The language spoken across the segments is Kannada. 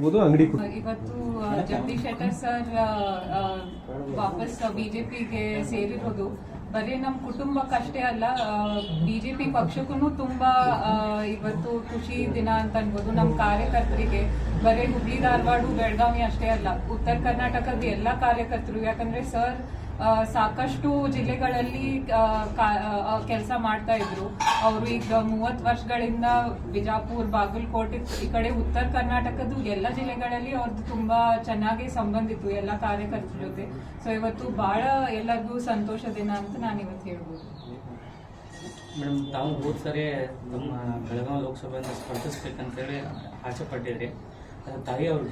ಇರ್ಬೋದು ಅಂಗಡಿ ಇವತ್ತು ಜಗದೀಶ್ ಶೆಟ್ಟರ್ ಸರ್ ವಾಪಸ್ ಬಿಜೆಪಿಗೆ ಸೇರಿರೋದು. ಬರೀ ನಮ್ಮ ಕುಟುಂಬಕ್ಕಷ್ಟೇ ಅಲ್ಲ ಬಿಜೆಪಿ ಪಕ್ಷಕ್ಕೂ ತುಂಬಾ ಇವತ್ತು ಖುಷಿ ದಿನ ಅಂತ ಅನ್ಬೋದು ನಮ್ಮ ಕಾರ್ಯಕರ್ತರಿಗೆ. ಬರೀ ಹುಬ್ಳಿ, ಧಾರವಾಡ, ಬೆಳಗಾವಿ ಅಷ್ಟೇ ಅಲ್ಲ, ಉತ್ತರ ಕರ್ನಾಟಕದ ಎಲ್ಲ ಕಾರ್ಯಕರ್ತರು. ಯಾಕಂದ್ರೆ ಸರ್ ಸಾಕಷ್ಟು ಜಿಲ್ಲೆಗಳಲ್ಲಿ ಕೆಲಸ ಮಾಡ್ತಾ ಇದ್ರು. ಅವರು ಈಗ ಮೂವತ್ ವರ್ಷಗಳಿಂದ ಬಿಜಾಪುರ್, ಬಾಗಲಕೋಟೆ ಈ ಕಡೆ ಉತ್ತರ ಕರ್ನಾಟಕದ ಎಲ್ಲ ಜಿಲ್ಲೆಗಳಲ್ಲಿ ಅವ್ರದ್ದು ತುಂಬಾ ಚೆನ್ನಾಗಿ ಸಂಬಂಧಿತ್ತು ಎಲ್ಲ ಕಾರ್ಯಕರ್ತರ ಜೊತೆ. ಸೊ ಇವತ್ತು ಬಹಳ ಎಲ್ಲರಿಗೂ ಸಂತೋಷ ದಿನ ಅಂತ ನಾನು ಇವತ್ತು ಹೇಳ್ಬೋದು. ಮೇಡಮ್ ತಾವು ಹೋದ ಸರಿ ನಮ್ಮ ಬೆಳಗಾವಿ ಲೋಕಸಭೆಯನ್ನು ಸ್ಪರ್ಧಿಸ್ಬೇಕಂತೇಳಿ ಆಸೆ ಪಟ್ಟಿದ್ರಿ. ತಾಯಿ ಅವ್ರ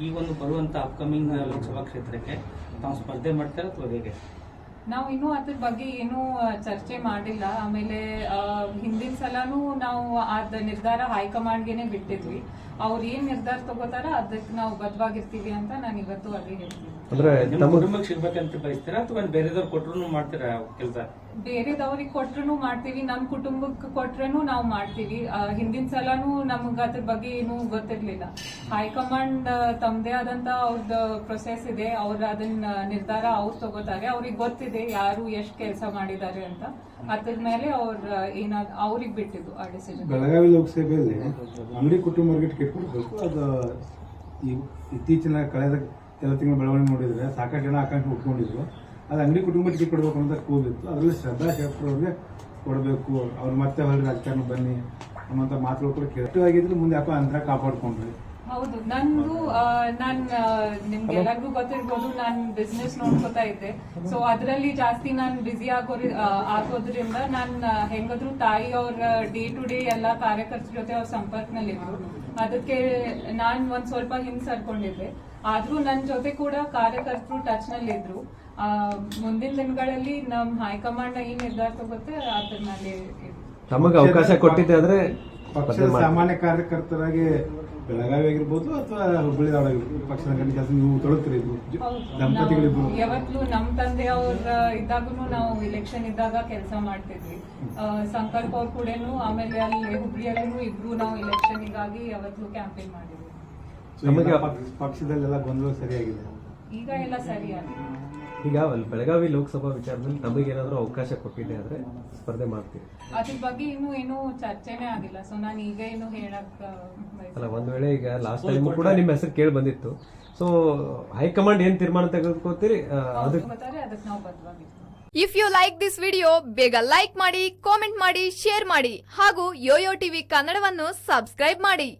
ಈ ಒಂದು ಬರುವಂಥ ಅಪ್ಕಮಿಂಗ್ ಲೋಕಸಭಾ ಕ್ಷೇತ್ರಕ್ಕೆ ತಾವು ಸ್ಪರ್ಧೆ ಮಾಡ್ತಾರೆ ಅಥವಾ ಹೇಗೆ? ನಾವು ಇನ್ನೂ ಅದ್ರ ಬಗ್ಗೆ ಏನೂ ಚರ್ಚೆ ಮಾಡಿಲ್ಲ. ಆಮೇಲೆ ಆ, ಹಿಂದಿನ ಸಲನೂ ನಾವು ಅದ ನಿರ್ಧಾರ ಹೈಕಮಾಂಡ್ಗೆನೆ ಬಿಟ್ಟಿದ್ವಿ. ಅವ್ರು ಏನ್ ನಿರ್ಧಾರ ತಗೋತಾರ ಅದಕ್ಕೆ ನಾವು ಬದ್ಧವಾಗಿರ್ತೀವಿ ಅಂತ ನಾನು ಇವತ್ತು ಅಲ್ಲಿ ಹೇಳ್ತೀನಿ. ಅಂದ್ರೆ ನಿಮ್ಮ ತಮ್ಮ ಕುಟುಂಬಕ್ಕೆ ಸಿಗ್ಬೇಕಂತ ಬಯಸ್ತೀರಾ ಅಥವಾ ಬೇರೆದವ್ರು ಕೊಟ್ಟರು ಮಾಡ್ತೀರಾ ಕೆಲಸ? ಬೇರೆದವ್ರಿಗೆ ಕೊಟ್ರು ಮಾಡ್ತೀವಿ ನಮ್ ಕುಟುಂಬಕ್ಕೆ ಕೊಟ್ರೇನು ನಾವು ಮಾಡ್ತೀವಿ. ಹಿಂದಿನ ಸಲನೂ ನಮ್ಗೆ ಅದ್ರ ಬಗ್ಗೆ ಏನು ಗೊತ್ತಿರ್ಲಿಲ್ಲ. ಹೈಕಮಾಂಡ್ ತಮ್ಮದೇ ತಮ್ದೇ ಆದಂತ ಅವ್ರದ್ದು ಪ್ರೊಸೆಸ್ ಇದೆ. ಅವ್ರ ಅದನ್ನ ನಿರ್ಧಾರ ಅವ್ರು ತಗೋತಾರೆ. ಅವ್ರಿಗೆ ಗೊತ್ತಿದೆ ಯಾರು ಎಷ್ಟು ಕೆಲಸ ಮಾಡಿದ್ದಾರೆ ಅಂತ. ಅದ್ರ ಮೇಲೆ ಅವ್ರ ಏನಾದ್ರು ಅವ್ರಿಗೆ ಬಿಟ್ಟಿದ್ದು ಆ ಡಿಸಿಷನ್ ಬೆಳಗಾವಿ ಲೋಕಸಭೆಯಲ್ಲಿ ಅಂಗಡಿ ಕುಟುಂಬರಿಗೆ ಟಿಕೆಟ್ ಕೊಡಬೇಕು ಅದು ಇತ್ತೀಚಿನ ಕಳೆದ ಕೆಲ ತಿಂಗಳ ಬೆಳವಣಿಗೆ ನೋಡಿದ್ರೆ ಸಾಕಷ್ಟು ಜನ ಆಕಾಂಕ್ಷೆ ಉಟ್ಕೊಂಡಿದ್ರು. ಅದು ಅಂಗಡಿ ಕುಟುಂಬ ಟಿಕೆಟ್ ಕೊಡಬೇಕು ಅಂತ ಕೂಗಿತ್ತು. ಅದರಲ್ಲಿ ಶ್ರದ್ಧಾ ಶೆಟ್ಟರ್ ಅವ್ರಿಗೆ ಕೊಡಬೇಕು. ಅವ್ರು ಮತ್ತೆ ಹೊರಗೆ ರಾಜಕಾರಣ ಬನ್ನಿ ಅನ್ನೋಂಥ ಮಾತುಗಳು ಕೂಡ ಕೆಟ್ಟವಾಗಿದ್ರು ಮುಂದೆ ಯಾಕೋ ಅಂತರ ಕಾಪಾಡ್ಕೊಂಡ್ರಿ. ಹೌದು ನಂದು ನಾನ್ ನಿಮ್ಗೆ ಎಲ್ಲರಿಗೂ ಗೊತ್ತಿರ್ಬೋದು ನಾನ್ ಬಿಸ್ನೆಸ್ ನೋಡ್ಕೊತಾ ಇದ್ದೆ. ಸೊ ಅದ್ರಲ್ಲಿ ಜಾಸ್ತಿ ನಾನ್ ಬಿಸಿ ಆಗೋ ಆಗೋದ್ರಿಂದ ನಾನ್ ಹೆಂಗದ್ರು ತಾಯಿ ಅವ್ರ ಡೇ ಟು ಡೇ ಎಲ್ಲಾ ಕಾರ್ಯಕರ್ತರ ಜೊತೆ ಅವ್ರ ಸಂಪರ್ಕನಲ್ಲಿದ್ರು ಅದಕ್ಕೆ ನಾನ್ ಒಂದ್ ಸ್ವಲ್ಪ ಹಿಂದ್ ಸರ್ಕೊಂಡಿದ್ದೆ. ಆದ್ರೂ ನನ್ ಜೊತೆ ಕೂಡ ಕಾರ್ಯಕರ್ತರು ಟಚ್ ನಲ್ಲಿದ್ರು ಆ, ಮುಂದಿನ ದಿನಗಳಲ್ಲಿ ನಮ್ ಹೈಕಮಾಂಡ್ ಏನ್ ನಿರ್ಧಾರ ತಗೋತೆ ಅದ್ರ ಮೇಲೆ ತಮಗೆ ಅವಕಾಶ ಕೊಟ್ಟಿದ್ದೆ ಆದ್ರೆ ಪಕ್ಷದ ಸಾಮಾನ್ಯ ಕಾರ್ಯಕರ್ತರಾಗಿ ಬೆಳಗಾವಿ ಆಗಿರ್ಬೋದು ಅಥವಾ ಹುಬ್ಬಳ್ಳಿ ಆಗಿರ್ಬೋದು? ಪಕ್ಷದ ಗಂಡ ಕೆಲಸ ನೀವು ಹೌದು. ದಂಪತಿಗಳಿಬ್ರು ನಾವು ನಮ್ಮ ನಮ್ ತಂದೆ ಅವ್ರ ಇದ್ದಾಗೂ ನಾವು ಇಲೆಕ್ಷನ್ ಇದ್ದಾಗ ಕೆಲಸ ಮಾಡ್ತಿದ್ವಿ. ಆ, ಸಂಕಲ್ಪ ಅವ್ರ ಕೂಡ ಆಮೇಲೆ ಅಲ್ಲಿ ಹುಬ್ಬಳ್ಳಿಯಲ್ಲೂ ಇಬ್ರು ನಾವು ಇಲೆಕ್ಷನ್ಗಾಗಿ ಯಾವತ್ಲೂ ಕ್ಯಾಂಪೇನ್ ಮಾಡಿದ್ವಿ. ಪಕ್ಷದಲ್ಲೆಲ್ಲ ಗೊಂದಲ ಸರಿಯಾಗಿದೆ ಈಗ ಎಲ್ಲ ಸರಿಯಾಗಿದೆ. ಈಗ ಅಲ್ಲಿ ಬೆಳಗಾವಿ ಲೋಕಸಭಾ ವಿಚಾರದಲ್ಲಿ ನಮಗೇನಾದ್ರೂ ಅವಕಾಶ ಕೊಟ್ಟಿದೆ ಆದರೆ ಸ್ಪರ್ಧೆ ಮಾಡ್ತೀವಿ. ಅದ್ರ ಬಗ್ಗೆ ಇನ್ನೂ ಏನು ಚರ್ಚೆನೇ ಆಗಿಲ್ಲ. ಸೊ ನಾನು ಈಗ ಏನು ಹೇಳಕ್ ಅಲ್ಲ ಒಂದ್ ವೇಳೆ ಈಗ ಲಾಸ್ಟ್ ಟೈಮ್ ಕೂಡ ನಿಮ್ಮ ಹೆಸರು ಕೇಳಿ ಬಂದಿತ್ತು. ಸೊ ಹೈಕಮಾಂಡ್ ಏನ್ ತೀರ್ಮಾನ ತೆಗೆದುಕೋತೀರಿ? ಆ, ಅದಕ್ಕೆ ತಗೋತಾರೆ ಅದಕ್ಕೆ ನಾವು ಬದ್ಧವಾಗಿರ್ತೀವಿ. If you like this video ಬೇಗ ಲೈಕ್ ಮಾಡಿ ಕಾಮೆಂಟ್ ಮಾಡಿ ಶೇರ್ ಮಾಡಿ ಹಾಗೂ ಯೋಯೋ ಟಿವಿ ಕನ್ನಡವನ್ನು ಸಬ್ಸ್ಕ್ರೈಬ್ ಮಾಡಿ.